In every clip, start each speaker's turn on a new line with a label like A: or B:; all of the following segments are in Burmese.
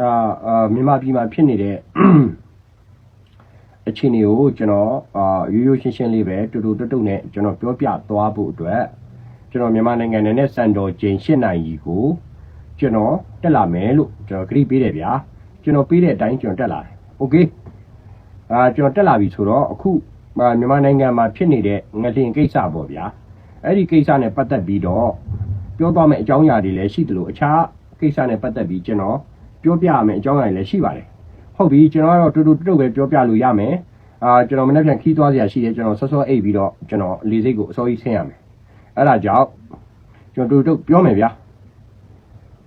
A: အာအာမြန်မာပြည်မှာဖြစ်နေတဲ့ အခြေအနေကိုကျွန်တော်အာရိုးရိုးရှင်းရှင်းလေးပဲတူတူတုတ်တုတ်နဲ့ကျွန်တော်ပြောပြသွားဖို့အတွက်ကျွန်တော်မြန်မာနိုင်ငံနဲ့စံတော်ချိန်၈နိုင်ကြီးကိုကျွန်တော်တက်လာမယ်လို့ကျွန်တော်ခရီးပေးတယ်ဗျာကျွန်တော်ပေးတဲ့အတိုင်းကျွန်တော်တက်လာတယ်โอเคအာကျွန်တော်တက်လာပြီဆိုတော့အခုအာမြန်မာနိုင်ငံမှာဖြစ်နေတဲ့ငလျင်ကိစ္စပေါ့ဗျာအဲ့ဒီကိစ္စနဲ့ပတ်သက်ပြီးတော့ပြောသွားမယ့်အကြောင်းအရာတွေလည်းရှိတယ်လို့အခြားကိစ္စနဲ့ပတ်သက်ပြီးကျွန်တော် ပြောပြရမယ့်အကြောင်းအရာတွေလည်းရှိပါတယ်ဟုတ်ပြီကျွန်တော်ကတော့တူတူတုတ်ပဲပြောပြလို့ရမယ်အာကျွန်တော်မနေ့ပြန်ခီးသွားစရာရှိတယ်ကျွန်တော်စောစောအိပ်ပြီးတော့ကျွန်တော်လေစိတ်ကိုအစောကြီးဆင်းရမယ်အဲ့ဒါကြောင့်ကျွန်တော်တူတူတုတ်ပြောမယ်ဗျာ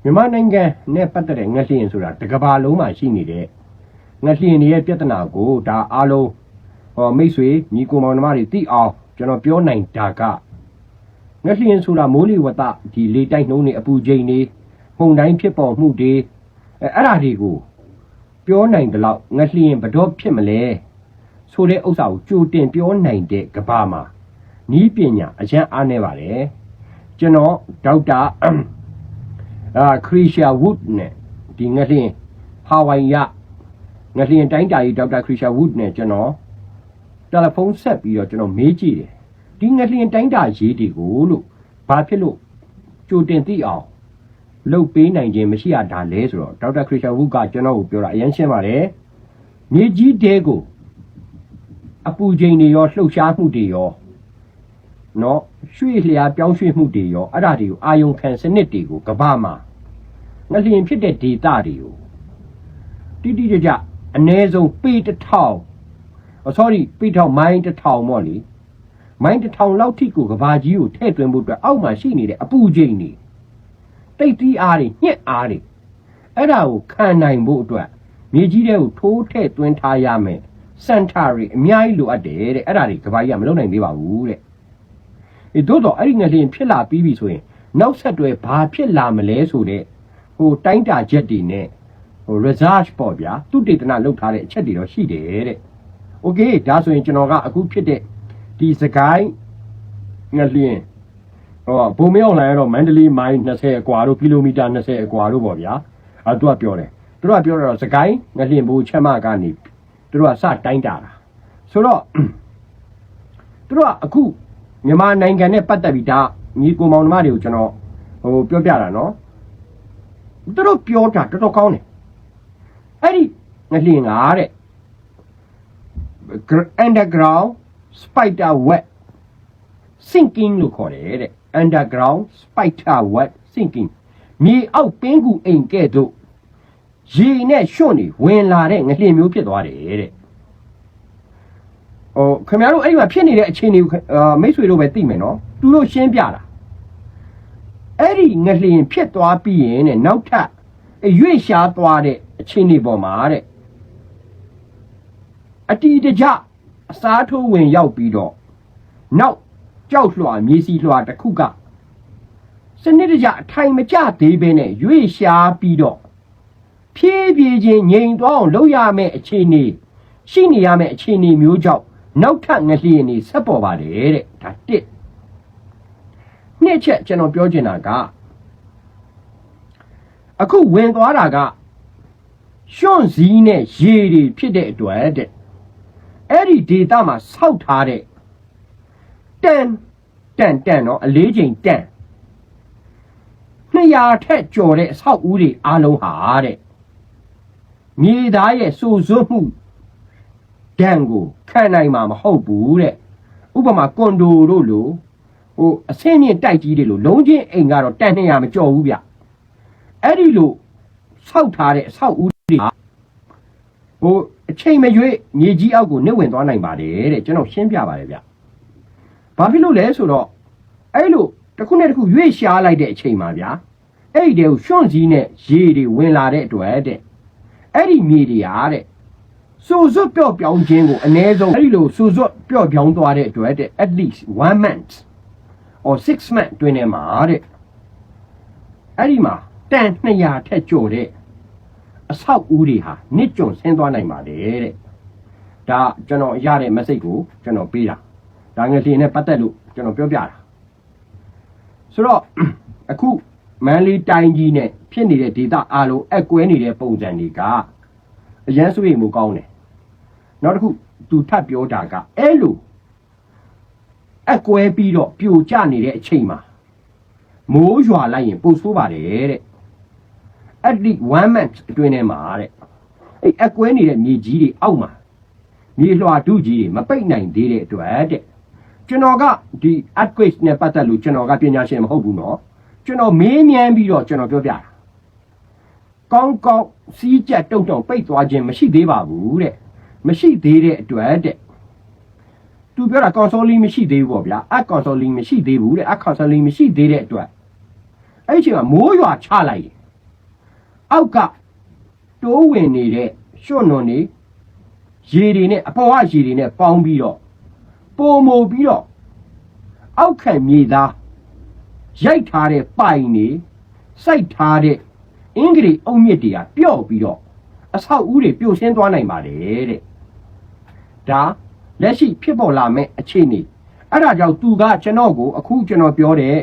A: မြန်မာနိုင်ငံနဲ့ပတ်သက်တဲ့ငှက်လျင်ဆိုတာတစ်ကမ္ဘာလုံးမှာရှိနေတဲ့ငှက်လျင်တွေရဲ့ပြဿနာကိုဒါအားလုံးဟောမိတ်ဆွေညီကိုမောင်နှမတွေသိအောင်ကျွန်တော်ပြောနိုင်တာကငှက်လျင်ဆိုတာမိုးလေဝသဒီလေတိုက်နှုံးတွေအပူချိန်တွေမှုန်တိုင်းဖြစ်ပေါ်မှုတွေ အဲအဲ့ဒါတွေကိုပြောနိုင်တယ်လို့ငှက်လျင်ဘတော်ဖြစ်မလဲဆိုတဲ့ဥစ္စာကိုကြိုတင်ပြောနိုင်တဲ့ကဘာမှာနီးပညာအရန်အားနေပါတယ်ကျွန်တော်ဒေါက်တာအာခရီရှာဝုဒ်နဲ့ဒီငှက်လျင်ဟာဝိုင်ယငှက်လျင်တိုင်းတာကြီးဒေါက်တာခရီရှာဝုဒ်နဲ့ကျွန်တော်တယ်လီဖုန်းဆက်ပြီးတော့ကျွန်တော်မေးကြည့်တယ်ဒီငှက်လျင်တိုင်းတာရေးတွေကိုလို့ဘာဖြစ်လို့ကြိုတင်သိအောင် လုတ်ပေးနိုင်ခြင်းမရှိရတာလဲဆိုတော့ဒေါက်တာခရစ်ယာန်ဝုကကျွန်တော်ကိုပြောတာအရင်ရှင်းပါတယ်မြေကြီးတဲကိုအပူချိန်တွေရောလှုပ်ရှားမှုတွေရောနော်ရွှေ့လျားပြောင်းရွှေ့မှုတွေရောအဲ့ဒါတွေကိုအာယုံခံစနစ်တွေကိုကဘာမှာငလျင်ဖြစ်တဲ့ဒေတာတွေကိုတိတိကျကျအ ਨੇ ဆုံးပေတစ်ထောင်အော် sorry ပေတစ်ထောင်မိုင်းတစ်ထောင်ပေါ့လေမိုင်းတစ်ထောင်လောက်ထိကိုကဘာကြီးကိုထည့်သွင်းဖို့အတွက်အောက်မှာရှိနေတဲ့အပူချိန်တွေ တိတ်တီးအားတွေညှက်အားတွေအဲ့ဒါကိုခံနိုင်ဖို့အတွက်မြေကြီးတဲ့ကိုထိုးထည့်သွင်းထားရမယ်စန်တာတွေအများကြီးလိုအပ်တယ်တဲ့အဲ့ဒါတွေကဘာကြီးကမလုပ်နိုင်သေးပါဘူးတဲ့အဲသို့တော့အဲ့ဒီငလျင်ဖြစ်လာပြီးပြီဆိုရင်နောက်ဆက်တွဲဘာဖြစ်လာမလဲဆိုတဲ့ဟိုတိုင်းတာချက်တွေနဲ့ဟို research ပေါ့ဗျာသူတေသနာလုပ်ထားတဲ့အချက်တွေတော့ရှိတယ်တဲ့ okay ဒါဆိုရင်ကျွန်တော်ကအခုဖြစ်တဲ့ဒီစကိုင်းငလျင် ဟောဘုံမြောက်လာရတော့မန္တလေးမိုင်20အကွာတို့ကီလိုမီတာ20အကွာတို့ပေါ့ဗျာအဲသူကပြောတယ်သူတို့ကပြောတော့စကိုင်းငလျင်ဘူချက်မကနေသူတို့ကစတိုင်းတာတာဆိုတော့သူတို့ကအခုမြန်မာနိုင်ငံနဲ့ပတ်သက်ပြီးဒါညီကိုမောင်နှမတွေကိုကျွန်တော်ဟိုပြောပြတာနော်သူတို့ပြောတာတော်တော်ကောင်းတယ်အဲ့ဒီငလျင်ကတဲ့ underground spider web sinking လို့ခေါ်တယ်တဲ့ underground spider web sinking မြေအောက်ပင်းကူအိမ်ကဲ့သို့ရေနဲ့ရွှွန့်နေဝင်လာတဲ့ငလျင်မျိုးဖြစ်သွားတယ်တဲ့ဟိုခင်ဗျားတို့အဲ့ဒီမှာဖြစ်နေတဲ့အခြေအနေကိုအာမိတ်ဆွေတို့ပဲသိမယ်နော်သူတို့ရှင်းပြတာအဲ့ဒီငလျင်ဖြစ်သွားပြီးရင်တဲ့နောက်ထပ်အရွေ့ရှားသွားတဲ့အခြေအနေပေါ်မှာတဲ့အတီတကြအစားထိုးဝင်ရောက်ပြီးတော့နောက် ကြောက်လွှာမြေစီလွှာတစ်ခုကစနစ်တကျအထိုင်မကျသေးဘဲနဲ့ရွေ့ရှားပြီးတော့ဖြည်းဖြည်းချင်းငြိမ်သွားအောင်လုပ်ရမယ့်အခြေအနေရှိနေရမယ့်အခြေအနေမျိုးကြောင့်နောက်ထပ်ငလျင်နေဆက်ပေါ်ပါတယ်တဲ့ဒါတစ်နှစ်ချက်ကျွန်တော်ပြောချင်တာကအခုဝင်သွားတာကရွှွန့်စည်းနဲ့ရေတွေဖြစ်တဲ့အတွက်တဲ့အဲ့ဒီဒေတာမှာဆောက်ထားတဲ့ တန်တန်တန်နော်အလေးချိန်တန်200ထက်ကျော်တဲ့အဆောက်အဦတွေအားလုံးဟာတဲ့မြေသားရဲ့စူစွတ်မှုဒဏ်ကိုခံနိုင်မှာမဟုတ်ဘူးတဲ့ဥပမာကွန်ဒိုတို့လိုဟိုအဆင့်မြင့်တိုက်ကြီးတွေလိုလုံးချင်းအိမ်ကတော့တန်200မကျော်ဘူးဗျအဲ့ဒီလိုဆောက်ထားတဲ့အဆောက်အဦတွေဟာဟိုအချိန်မရွေးမြေကြီးအောက်ကိုနှိမ့်ဝင်သွားနိုင်ပါတယ်တဲ့ကျွန်တော်ရှင်းပြပါတယ်ဗျ ဘာဖြစ်လို့လဲဆိုတော့အဲ့လိုတစ်ခုနဲ့တစ်ခုရွေ့ရှားလိုက်တဲ့အချိန်မှာဗျာအဲ့ဒီတည်းကိုရွှွန့်စည်းနဲ့ရေတွေဝင်လာတဲ့အတွက်တဲ့အဲ့ဒီမြေတွေဟာတဲ့စူစွတ်ပြော့ပြောင်းခြင်းကိုအ ਨੇ ဆုံးအဲ့ဒီလိုစူစွတ်ပြော့ပြောင်းသွားတဲ့အတွက်တဲ့ at least 1 month or 6 month တွင်နေမှာတဲ့အဲ့ဒီမှာတန်200ထက်ကျော်တဲ့အဆောက်အဦတွေဟာနစ်ကြုံဆင်းသွားနိုင်ပါတယ်တဲ့ဒါကျွန်တော်ရတဲ့ message ကိုကျွန်တော်ပေးတာ ဒါငယ်လျင်နဲ့ပတ်သက်လို့ကျွန်တော်ပြောပြတာဆိုတော့အခုမန်လေးတိုင်းကြီးနဲ့ဖြစ်နေတဲ့ဒေတာအားလုံးအကွဲနေတဲ့ပုံစံတွေကအရန်ဆွေးမှုကောင်းတယ်နောက်တစ်ခုသူထပ်ပြောတာကအဲ့လိုအကွဲပြီးတော့ပြိုကျနေတဲ့အချိန်မှာမိုးရွာလိုက်ရင်ပိုဆိုးပါတယ်တဲ့အဲ့ဒီ1 month အတွင်းထဲမှာတဲ့အဲ့အကွဲနေတဲ့မြေကြီးတွေအောက်မှာမြေလွှာဒုကြီးတွေမပိတ်နိုင်သေးတဲ့အတွက်တဲ့ ကျွန်တော်ကဒီ earthquake နဲ့ပတ်သက်လို့ကျွန်တော်ကပညာရှင်မဟုတ်ဘူးနော်ကျွန်တော်မေးမြန်းပြီးတော့ကျွန်တော်ပြောပြတာကောင်းကောင်းစီးကြက်တုံတုံပိတ်သွားခြင်းမရှိသေးပါဘူးတဲ့မရှိသေးတဲ့အတွက်တဲ့သူပြောတာ console မရှိသေးဘူးပေါ့ဗျာအ console မရှိသေးဘူးတဲ့အ console မရှိသေးတဲ့အတွက်အဲ့ဒီအချိန်မှာမိုးရွာချလိုက်အောက်ကတိုးဝင်နေတဲ့ရွှွန်နွန်နေရေတွေနဲ့အပေါ်ကရေတွေနဲ့ပေါင်းပြီးတော့ ပုံမူပြီးတော့အောက်ခံမြေသားရိုက်ထားတဲ့ပိုင်နေစိုက်ထားတဲ့အင်္ဂလိပ်အုံမြစ်တွေကပျော့ပြီးတော့အဆောက်အဦတွေပြိုဆင်းသွားနိုင်ပါတယ်တဲ့ဒါလက်ရှိဖြစ်ပေါ်လာမဲ့အခြေအနေအဲ့ဒါကြောင့်သူကကျွန်တော်ကိုအခုကျွန်တော်ပြောတဲ့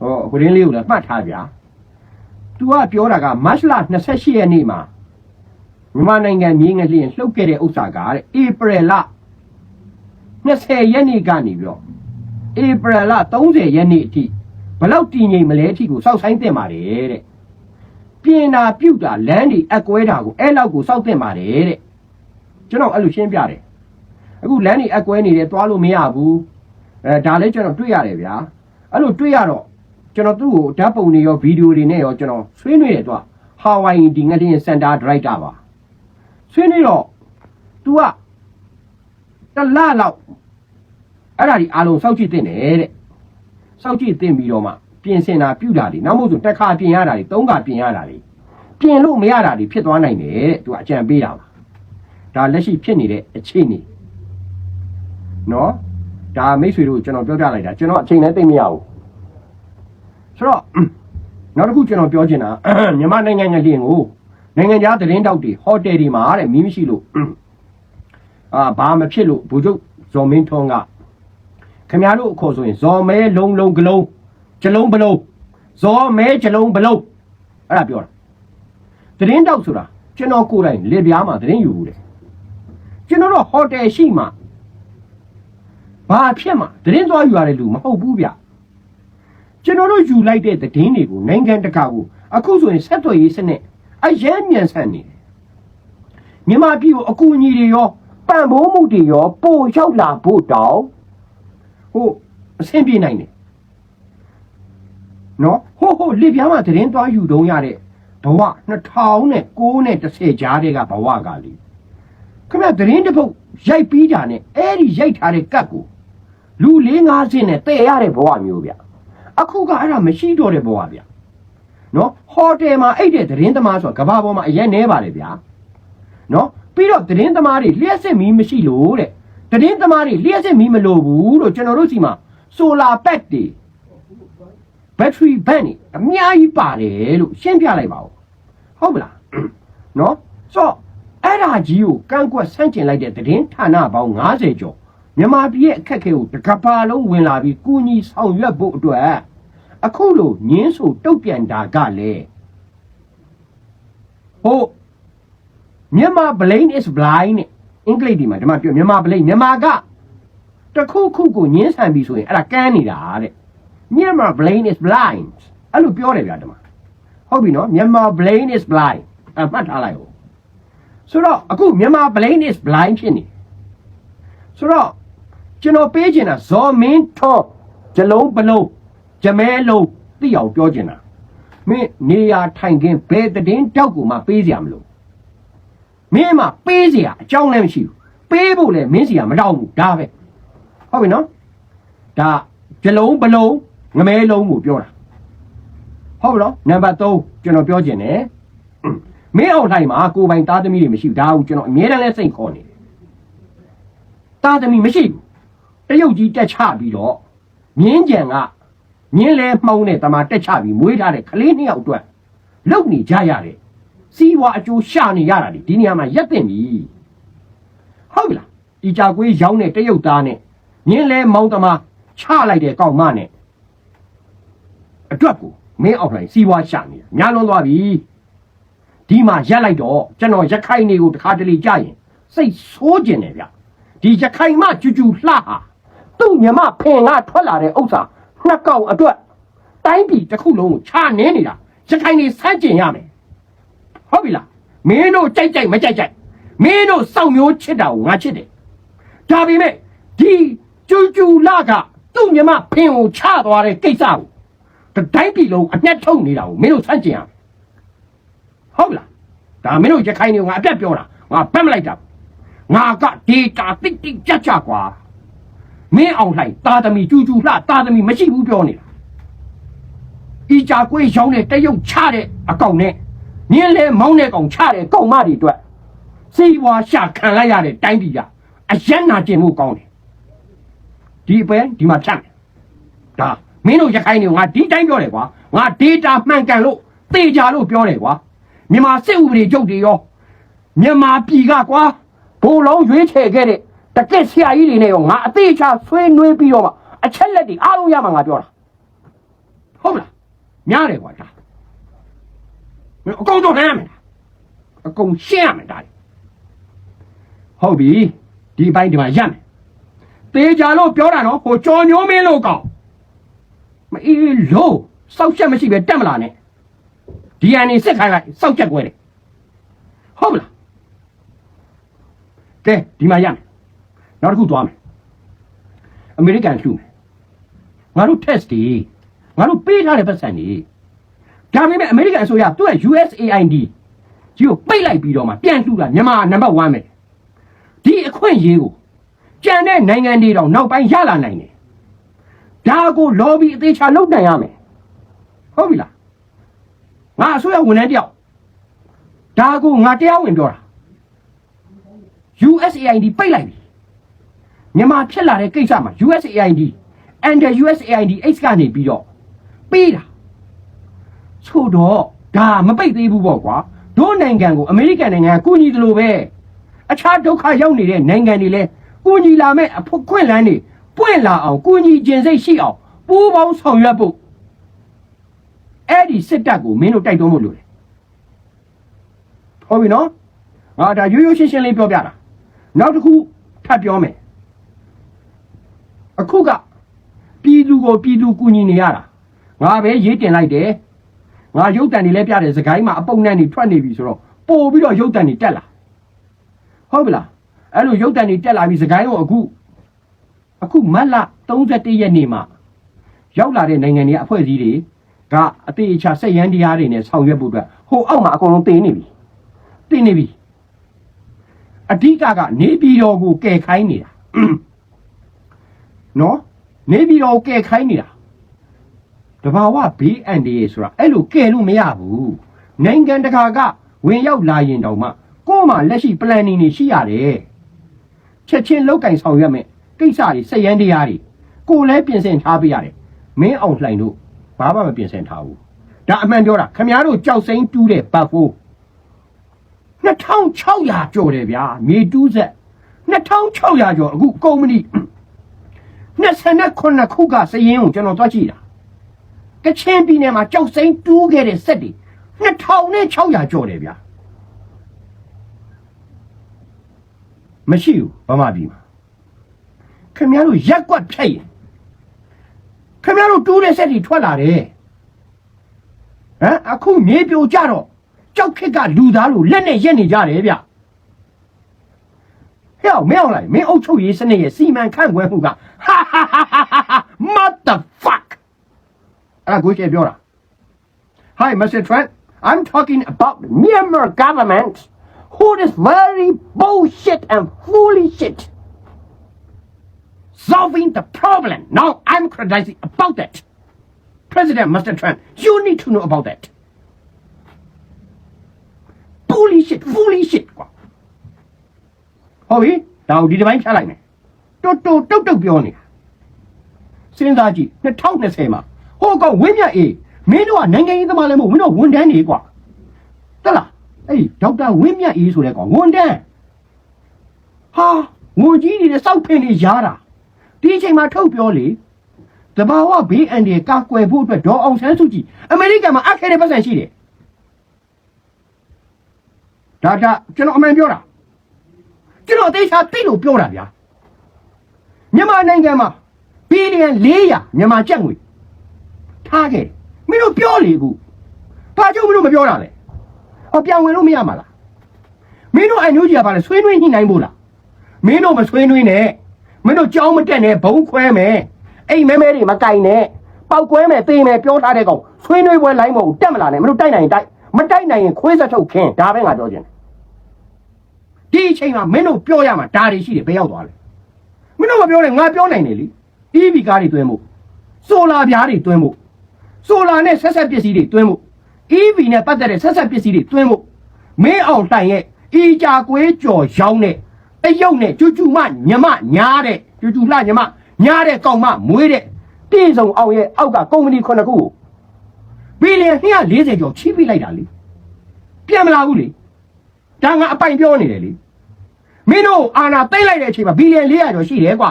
A: ဟောဟိုရင်းလေးကိုလည်းမှတ်ထားဗျာသူကပြောတာကမတ်လ28ရက်နေ့မှာမြန်မာနိုင်ငံမြေငလျင်လှုပ်ခဲ့တဲ့ဥစ္စာကတဲ့ဧပြီလ 20ရက်နေ့ကနေပြီးတော့ဧပြီလ30ရက်နေ့အထိဘလောက်တည်ငြိမ်မလဲအထိကိုစောက်ဆိုင်တင်ပါတယ်တဲ့ပြင်နာပြုတ်တာလမ်းတွေအကွဲတာကိုအဲ့လောက်ကိုစောက်တင်ပါတယ်တဲ့ကျွန်တော်အဲ့လိုရှင်းပြတယ်အခုလမ်းတွေအကွဲနေတယ်သွားလို့မရဘူးအဲဒါလည်းကျွန်တော်တွေ့ရတယ်ဗျာအဲ့လိုတွေ့ရတော့ကျွန်တော်သူ့ကိုဓာတ်ပုံတွေရောဗီဒီယိုတွေနဲ့ရောကျွန်တော်ဆွေးနွေးတယ်သူကဟာဝိုင်ဒီငလျင်စင်တာဒရိုက်တာပါဆွေးနွေးတော့ तू က တစ်လလောက်အဲ့ဒါဒီအားလုံးစောက်ကြည့်တင်တယ်တဲ့စောက်ကြည့်တင်ပြီးတော့မှပြင်ဆင်တာပြုတာတွေနောက်မို့ဆိုတစ်ခါပြင်ရတာတွေသုံးခါပြင်ရတာတွေပြင်လို့မရတာတွေဖြစ်သွားနိုင်တယ်တဲ့ तू အကြံပေးတာပါဒါလက်ရှိဖြစ်နေတဲ့အခြေအနေနော်ဒါမိတ်ဆွေတို့ကျွန်တော်ပြောပြလိုက်တာကျွန်တော်အချိန်နဲ့သိမ့်မရဘူးဆိုတော့နောက်တစ်ခုကျွန်တော်ပြောချင်တာမြန်မာနိုင်ငံငလျင်ကိုနိုင်ငံခြားသတင်းတောက်တွေဟိုတယ်တွေမှာတဲ့မီးမရှိလို့ အာဘာမဖြစ်လို့ဘူချုပ်ဇော်မင်းထွန်းကခင်ဗျားတို့အခေါ်ဆိုရင်ဇော်မဲလုံးလုံးကလုံးဂျလုံးဘလုံးဇော်မဲဂျလုံးဘလုံးအဲ့ဒါပြောတာသတင်းတောက်ဆိုတာကျွန်တော်ကိုယ်တိုင်လေပြားမှာသတင်းယူဘူးတယ်ကျွန်တော်တို့ဟိုတယ်ရှိမှဘာဖြစ်မှသတင်းသွားယူရတဲ့လူမဟုတ်ဘူးဗျကျွန်တော်တို့ယူလိုက်တဲ့သတင်းတွေကိုနိုင်ငံတကာကိုအခုဆိုရင်ဆက်သွယ်ရေးစနစ်အရင်မြန်ဆန်နေတယ်မြန်မာပြည်ကိုအကူအညီတွေရော ပံ့ပိုးမှုတွေရောပို့ရောက်လာဖို့တောင်ဟိုအဆင်ပြေနိုင်တယ်နော်ဟိုဟိုလစ်ပြားမှာသတင်းသွားယူတုံးရတဲ့ဘဝ2009နဲ့10ကြားတဲ့ကဘဝကလေခင်ဗျသတင်းတစ်ပုတ်ရိုက်ပြီးတာနဲ့အဲ့ဒီရိုက်ထားတဲ့ကတ်ကိုလူ၄50နဲ့တည်ရတဲ့ဘဝမျိုးဗျအခုကအဲ့ဒါမရှိတော့တဲ့ဘဝဗျနော်ဟိုတယ်မှာအိတ်တဲ့သတင်းသမားဆိုတာကဘာပေါ်မှာအရင်နေပါလေဗျာနော် ပြီးတော့သတင်းသမားတွေလျှက်စစ်မီးမရှိလို့တဲ့သတင်းသမားတွေလျှက်စစ်မီးမလိုဘူးလို့ကျွန်တော်တို့စီမှာဆိုလာပက်တွေဘက်ထရီဘက်နေအများကြီးပါတယ်လို့ရှင်းပြလိုက်ပါဦးဟုတ်မလားနော်ဆိုတော့အဲ့ဒါကြီးကိုကန့်ကွက်ဆန့်ကျင်လိုက်တဲ့သတင်းဌာနပေါင်း90ကျော်မြန်မာပြည်ရဲ့အခက်အခဲကိုတစ်ကမ္ဘာလုံးဝင်လာပြီးကုညီဆောင်ရွက်ဖို့အတွက်အခုလိုညင်းဆိုတုတ်ပြန်တာကလည်းဟို မြန်မာ brain is blind နဲ့အင်္ဂလိပ်ဒီမှာဒီမှာပြောမြန်မာ brain မြန်မာကတစ်ခုခုကိုညင်းဆန်ပြီဆိုရင်အဲ့ဒါကန်းနေတာတဲ့မြန်မာ brain is blind အဲ့လိုပြောတယ်ဗျာဒီမှာဟုတ်ပြီနော်မြန်မာ brain is blind အမှတ်ထားလိုက်ဦးဆိုတော့အခုမြန်မာ brain is blind ဖြစ်နေဆိုတော့ကျွန်တော်ပေးချင်တာဇော်မင်းထောဂျလုံးပလုံးဂျမဲလုံးသိအောင်ပြောချင်တာမင်းနေရာထိုင်ခင်းဘယ်တည်င်းတောက်ကိုမှပေးစရာမလို မင်းမပေးစရာအကြောင်းလည်းမရှိဘူးပေးဖို့လည်းမင်းစီကမတောက်ဘူးဒါပဲဟုတ်ပြီနော်ဒါဂျလုံးပလုံးငမဲလုံးကိုပြောတာဟုတ်ပြီနော်နံပါတ်3ကျွန်တော်ပြောချင်တယ်မင်းအောင်တိုင်းမှာကိုပိုင်သားသမီးတွေမရှိဘူးဒါကိုကျွန်တော်အမြဲတမ်းလဲစိတ်ခေါ်နေတယ်သားသမီးမရှိဘူးတရုတ်ကြီးတက်ချပြီးတော့မြင်းကြံကမြင်းလဲမှုံးတဲ့တမတက်ချပြီးမွေးထားတဲ့ကလေးနှစ်ယောက်အတွက်လုံနေကြရတယ် စီးဝါအကျိုးရှာနေရတာဒီဒီနေရာမှာရက်တင်ပြီဟုတ်ပြီလားဒီကြကွေးရောင်းတဲ့တရုတ်သားနဲ့မြင်းလဲမောင်းတမချလိုက်တဲ့ကောက်မနဲ့အတွက်ကိုမင်းအောင်လှိုင်စီးပွားရှာနေတာညာလွန်သွားပြီဒီမှာရက်လိုက်တော့ကျွန်တော်ရခိုင်တွေကိုတခါတလေကြရင်စိတ်ဆိုးကျင်တယ်ဗျဒီရခိုင်မကျူကျူလှဟာသူ့မြမဖင်ကထွက်လာတဲ့ဥစ္စာနှစ်ကောင်အတွက်တိုင်းပြည်တစ်ခုလုံးကိုခြာနေနေတာရခိုင်တွေစမ်းကျင်ရမယ် ဟုတ်ပြီလားမင်းတို့ကြိုက်ကြိုက်မကြိုက်ကြိုက်မင်းတို့စောင့်မျိုးချစ်တာကိုငါချစ်တယ်ဒါပေမဲ့ဒီကျူကျူလှကသူ့မြမဖင်ကိုချသွားတဲ့ကိစ္စကိုတတိုင်းပြည်လုံးအမျက်ထုတ်နေတာကိုမင်းတို့ဆန့်ကျင်ရမယ်ဟုတ်လားဒါမင်းတို့ရခိုင်တွေကငါအပြတ်ပြောတာငါဘက်မလိုက်တာငါကဒေတာတိတ်တိတ်ကြက်ကြကွာမင်းအောင်လှိုင်တာသမီကျူကျူလှတာသမီမရှိဘူးပြောနေတာဤကြကွေးရောင်းတဲ့တရုတ်ချတဲ့အကောင်နဲ့ မြင်းလဲမောင်းတဲ့ကောင်ချတဲ့ကောင်မတွေအတွက်စီးပွားရှာခံလိုက်ရတဲ့တိုင်းပြည်ကအယက်နာကျင်မှုကောင်းတယ်ဒီပဲဒီမှာဖြတ်မယ်ဒါမင်းတို့ရခိုင်တွေကငါဒီတိုင်းပြောတယ်ကွာငါဒေတာမှန်ကန်လို့သေချာလို့ပြောတယ်ကွာမြန်မာစစ်ဥပဒေချုပ်တွေရောမြန်မာပြည်ကကွာဘိုးလုံးရွေးချယ်ခဲ့တဲ့တကက်ဆရာကြီးတွေနဲ့ရောငါအသေးချာဆွေးနွေးပြီးတော့မှအချက်လက်တွေအားလုံးရမှာငါပြောတာဟုတ်လားများတယ်ကွာဒါမင်း အကုန်တော့ဟမ်းရမယ်လားအကုန်ရှင်းရမယ်ဒါလေဟုတ်ပြီဒီဘိုင်းဒီမှာရမယ်သေချာလို့ပြောတာနော်ဟိုကြော်ညိုးမင်းလို့ကောင်းမအေးလို့စောက်ချက်မရှိပဲတက်မလာနဲ့ဒီအန်နေစစ်ခိုင်းလိုက်စောက်ချက်ကွဲတယ်ဟုတ်မလားကဲဒီမှာရမယ်နောက်တစ်ခုသွားမယ်အမေရိကန်လှူမယ်ငါတို့ test တွေငါတို့ပေးထားတဲ့ပတ်စံတွေ ဒါပေမဲ့အမေရိကန်အစိုးရသူ့ရဲ့ USAID ကြီးကိုပိတ်လိုက်ပြီးတော့မှပြန်လှူတာမြန်မာနံပါတ်1ပဲဒီအခွင့်အရေးကိုကြံတဲ့နိုင်ငံတွေတော့နောက်ပိုင်းရလာနိုင်တယ်ဒါကို lobby အသေးချာလုပ်နိုင်ရမယ်ဟုတ်ပြီလားငါအစိုးရဝန်ထမ်းတယောက်ဒါကိုငါတရားဝင်ပြောတာ USAID ပိတ်လိုက်ပြီမြန်မာဖြစ်လာတဲ့ကိစ္စမှာ USAID and USAID X ကနေပြီးတော့ပေးတာ ဆိုတော့ဒါမပိတ်သေးဘူးပေါ့ကွာတို့နိုင်ငံကိုအမေရိကန်နိုင်ငံကကူညီတယ်လို့ပဲအခြားဒုက္ခရောက်နေတဲ့နိုင်ငံတွေလည်းကူညီလာမဲ့အဖို့ခွင့်လန်းတွေပွင့်လာအောင်ကူညီခြင်းစိတ်ရှိအောင်ပူးပေါင်းဆောင်ရွက်ဖို့အဲ့ဒီစစ်တပ်ကိုမင်းတို့တိုက်တွန်းဖို့လိုတယ်ဟုတ်ပြီနော်ငါဒါရိုးရိုးရှင်းရှင်းလေးပြောပြတာနောက်တစ်ခုထပ်ပြောမယ်အခုကပြည်သူကိုပြည်သူကူညီနေရတာငါပဲရေးတင်လိုက်တယ် ငါရုပ်တံတွေလည်းပြတယ်စကိုင်းမှာအပုံနဲ့နေထွက်နေပြီဆိုတော့ပို့ပြီးတော့ရုပ်တံတွေတက်လာဟုတ်ပြီလားအဲ့လိုရုပ်တံတွေတက်လာပြီစကိုင်းကိုအခုအခုမတ်လ31ရက်နေ့မှာရောက်လာတဲ့နိုင်ငံတွေအဖွဲ့အစည်းတွေကအသေးအချာစက်ရန်တရားတွေနဲ့ဆောင်ရွက်ဖို့အတွက်ဟိုအောက်မှာအကုန်လုံးတင်နေပြီတင်နေပြီအဓိကကနေပြည်တော်ကိုကယ်ခိုင်းနေတာနော်နေပြည်တော်ကိုကယ်ခိုင်းနေတာ တဘာဝဘေးအန္တရာယ်ဆိုတာအဲ့လိုကယ်လို့မရဘူးနိုင်ငံတကာကဝင်ရောက်လာရင်တောင်မှကို့မှာလက်ရှိ planning တွေရှိရတယ်ချက်ချင်းလောက်ကင်ဆောင်ရွက်မယ်ကိစ္စတွေစက်ရန်တရားတွေကိုလည်းပြင်ဆင်ထားပေးရတယ်မင်းအောင်လှိုင်တို့ဘာမှမပြင်ဆင်ထားဘူးဒါအမှန်ပြောတာခမည်းတော်ကြောက်စိမ့်တူးတဲ့ဘတ်ဖိုး2600ကျော်တယ်ဗျာမြေတူးဆက်2600ကျော်အခုကုမ္ပဏီ29ခုကစရင်ကိုကျွန်တော်တွားကြည့်တာ ကချင်ပြည်နယ်မှာကြောက်စိမ့်တူးခဲ့တဲ့စက်တွေ2600ကျော်တယ်ဗျာမရှိဘူးဗမာပြည်မှာခင်ဗျားတို့ရက်ကွက်ဖြတ်ရင်ခင်ဗျားတို့တူးတဲ့ဆက်တွေထွက်လာတယ်ဟမ်အခုမြေပြိုကြတော့ကြောက်ခက်ကလူသားလို့လက်နဲ့ရက်နေကြတယ်ဗျဟဲ့အောင်မင်းအောင်လိုက်မင်းအုပ်ချုပ်ရေးစနစ်ရဲ့စီမံခန့်ခွဲမှုကဟာဟာဟာဟာဟာ mother fuck အဲ့ဒါကိုကျေပြောတာ Hi Mr. Trent I'm talking about Myanmar government who is very bullshit and foolish shit. Solving the problem. Now I'm criticizing about that. President Mr. Trump, you need to know about that. Foolish shit, foolish shit ကွာဟုတ်ပြီဒါကိုဒီတစ်ပိုင်းဖြတ်လိုက်မယ်တွတ်တွတ်တုတ်တုတ်ပြောနေတာစဉ်းစားကြည့်2020မှာ ဟိုကောင်ဝင်းမြတ်အေးမင်းတို့ကနိုင်ငံရေးသမားလည်းမဟုတ်မင်းတို့ဝန်ထမ်းတွေကွာတက်လားအဲ့ဒေါက်တာဝင်းမြတ်အေးဆိုတဲ့ကောင်ဝန်တန်းဟာငွေကြီးတွေနဲ့စောက်ဖင်နေရတာဒီအချိန်မှာထုတ်ပြောလေတဘာဝဘေးအန္တရာယ်ကာကွယ်ဖို့အတွက်ဒေါ်အောင်ဆန်းစုကြည်အမေရိကန်မှာအပ်ခဲ့တဲ့ပတ်စံရှိတယ်ဒါဒါကျွန်တော်အမှန်ပြောတာကျွန်တော်အသေးချာသိလို့ပြောတာဗျာမြန်မာနိုင်ငံမှာဘီလီယံ400မြန်မာကျပ်ငွေ ထားခဲ့တယ်မင်းတို့ပြောလေခုဘာကြောင့်မင်းတို့မပြောတာလဲဟောပြန်ဝင်လို့မရမှာလားမင်းတို့အန်ယူဂျီကဘာလဲဆွေးနွေးညှိနှိုင်းဖို့လားမင်းတို့မဆွေးနွေးနဲ့မင်းတို့ကြောင်းမတက်နဲ့ဘုံခွဲမယ်အိမ်မဲမဲတွေမကင်နဲ့ပောက်ကွဲမယ်သေးမယ်ပြောထားတဲ့ကောင်ဆွေးနွေးပွဲလိုင်းမဟုတ်တက်မလာနဲ့မင်းတို့တိုက်နိုင်ရင်တိုက်မတိုက်နိုင်ရင်ခွေးဆက်ထုတ်ခင်းဒါပဲငါပြောချင်တယ်ဒီအချိန်မှာမင်းတို့ပြောရမှာဒါတွေရှိတယ်ဘယ်ရောက်သွားလဲမင်းတို့မပြောနဲ့ငါပြောနိုင်တယ်လေ EV ကားတွေတွင်းမှုဆိုလာပြားတွေတွင်းမှု ဆိုလာနဲ့ဆက်ဆက်ပစ္စည်းတွေတွင်းမှု EV နဲ့ပတ်သက်တဲ့ဆက်ဆက်ပစ္စည်းတွေတွင်းမှုမင်းအောင်တိုင်ရဲ့အီကြကွေးကြော်ရောင်းတဲ့တရုတ်နဲ့ကျူကျူမညမညားတဲ့ကျူကျူလှညမညားတဲ့ကောင်မမွေးတဲ့တိစုံအောင်ရဲ့အောက်ကကုမ္ပဏီခုနှစ်ခုကိုဘီလီယံ240ကျော်ချီးပြလိုက်တာလေပြန်မလာဘူးလေဒါငါအပိုင်ပြောနေတယ်လေမင်းတို့အာနာသိမ့်လိုက်တဲ့အချိန်မှာဘီလီယံ400ကျော်ရှိတယ်ကွာ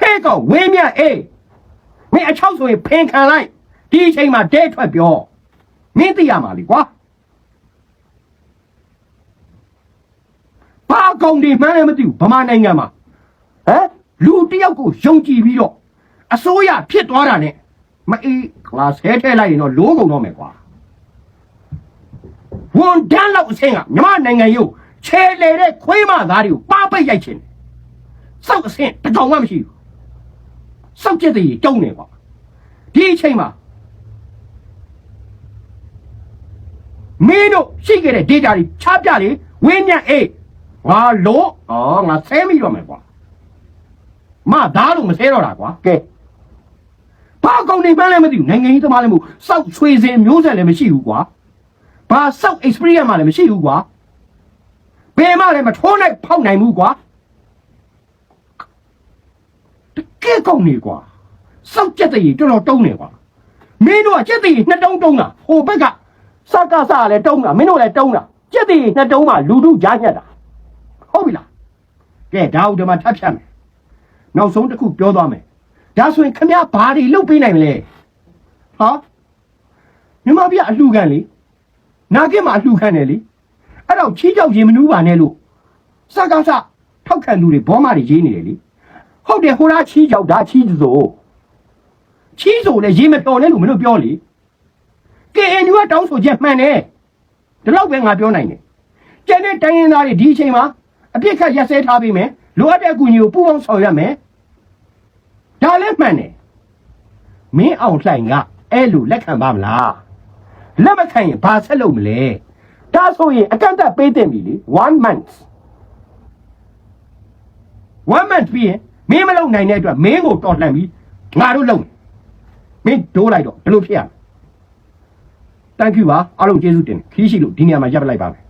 A: ဟဲ့ကောင်ဝင်းမြတ်အေးမင်းအချောက်ဆိုရင်ဖင်ခံလိုက် ဒီအချိန်မှာဒဲထွက်ပြောမင်းသိရမှာလीကွာဘာကောင်ဒီမှန်းလည်းမသိဘူးဗမာနိုင်ငံမှာဟမ်လူတစ်ယောက်ကိုယုံကြည်ပြီးတော့အစိုးရဖြစ်သွားတာနဲ့မအေးကလာဆဲထဲလိုက်ရင်တော့လိုးကုန်တော့မယ်ကွာဝန်တန်းလောက်အဆင့်ကမြမနိုင်ငံရုပ်ချဲလေတဲ့ခွေးမသားတွေကိုပါပိတ်ရိုက်ချင်တယ်စောက်အဆင့်တစ်ကောင်မှမရှိဘူးစောက်ကျက်တည်းတုံးနေကွာဒီအချိန်မှာ မင်းတို့ရှိခဲ့တဲ့ data တွေချပြလေဝင်းမြတ်အေးငါလို့ဩငါဆဲမိတော့မယ်ကွာမသားလို့မဆဲတော့တာကွာကဲဘာကောင်နေမှန်းလည်းမသိဘူးနိုင်ငံကြီးသမားလည်းမဟုတ်စောက်ချွေစင်မျိုးဆက်လည်းမရှိဘူးကွာဘာစောက် experience မှလည်းမရှိဘူးကွာဘယ်မှလည်းမထိုးနိုင်ဖောက်နိုင်ဘူးကွာတကယ်ကောင်းနေကွာစောက်ကြက်တည်းတော်တော်တုံးနေကွာမင်းတို့ကကြက်တည်းနှစ်တုံးတုံးတာဟိုဘက်က စကားစားလည်းတုံးတာမင်းတို့လည်းတုံးတာကြက်တည်းနှစ်တုံးမှလူတို့ကြားညက်တာဟုတ်ပြီလားကဲဒါဦးဒီမှာထပ်ဖြတ်မယ်နောက်ဆုံးတစ်ခုပြောသွားမယ်ဒါဆိုရင်ခမရဘာတွေလုပ်ပေးနိုင်မလဲဟာမြမပြအလှခံလေနာကစ်မှာအလှခံတယ်လေအဲ့တော့ချီးကြောက်ရင်မနူးပါနဲ့လို့စကားစားထောက်ခံသူတွေဘောမတွေရေးနေတယ်လေဟုတ်တယ်ဟိုလားချီးကြောက်ဒါချီးစို့ချီးစို့လည်းရေမတော်နဲ့လို့မင်းတို့ပြောလေ KNU ကတောင်းဆိုချက်မှန်တယ်ဒီလောက်ပဲငါပြောနိုင်တယ်ကျန်တဲ့တိုင်းရင်းသားတွေဒီအချိန်မှာအပြစ်ခတ်ရက်စဲထားပေးမယ်လိုအပ်တဲ့အကူအညီကိုပူးပေါင်းဆောင်ရွက်မယ်ဒါလည်းမှန်တယ်မင်းအောင်လှိုင်ကအဲ့လိုလက်ခံပါမလားလက်မခံရင်ဘာဆက်လုပ်မလဲဒါဆိုရင်အကန့်အသတ်ပေးတင်ပြီလေ1 month one month ပြီးရင်မင်းမလုံနိုင်တဲ့အတွက်မင်းကိုတော်လှန်ပြီးငါတို့လုံမယ်မင်းဒိုးလိုက်တော့ဘယ်လိုဖြစ်ရမလဲ thank you ပါအားလုံးကျေးဇူးတင်တယ်ခီးရှိလို့ဒီနေရာမှာရပ်ပလိုက်ပါမယ်